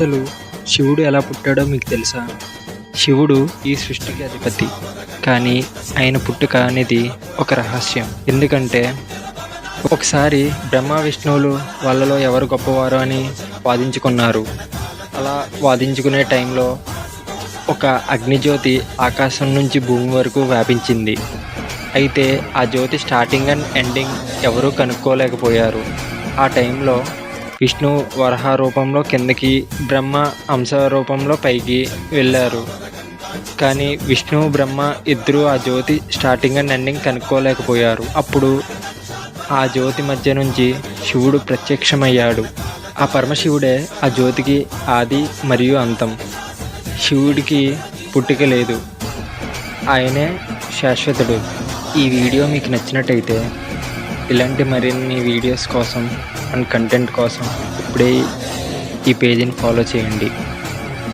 అసలు శివుడు ఎలా పుట్టాడో మీకు తెలుసా? శివుడు ఈ సృష్టికి అధిపతి. కానీ ఆయన పుట్టుక అనేది ఒక రహస్యం. ఎందుకంటే ఒకసారి బ్రహ్మ విష్ణువులు వాళ్ళలో ఎవరు గొప్పవారు అని వాదించుకున్నారు. అలా వాదించుకునే టైంలో ఒక అగ్నిజ్యోతి ఆకాశం నుంచి భూమి వరకు వ్యాపించింది. అయితే ఆ జ్యోతి స్టార్టింగ్ అండ్ ఎండింగ్ ఎవరూ కనుక్కోలేకపోయారు. ఆ టైంలో విష్ణు వరహ రూపంలో కిందకి బ్రహ్మ అంశ రూపంలో పైకి వెళ్ళారు. కానీ విష్ణు బ్రహ్మ ఇద్దరు ఆ జ్యోతి స్టార్టింగ్ అండ్ ఎండింగ్ కనుక్కోలేకపోయారు. అప్పుడు ఆ జ్యోతి మధ్య నుంచి శివుడు ప్రత్యక్షమయ్యాడు. ఆ పరమశివుడే ఆ జ్యోతికి ఆది మరియు అంతం. శివుడికి పుట్టుక లేదు. ఆయనే శాశ్వతుడు. ఈ వీడియో మీకు నచ్చినట్టయితే ఇలాంటి మరిన్ని వీడియోస్ కోసం అండ్ కంటెంట్ కోసం ఇప్పుడే ఈ పేజీని ఫాలో చేయండి.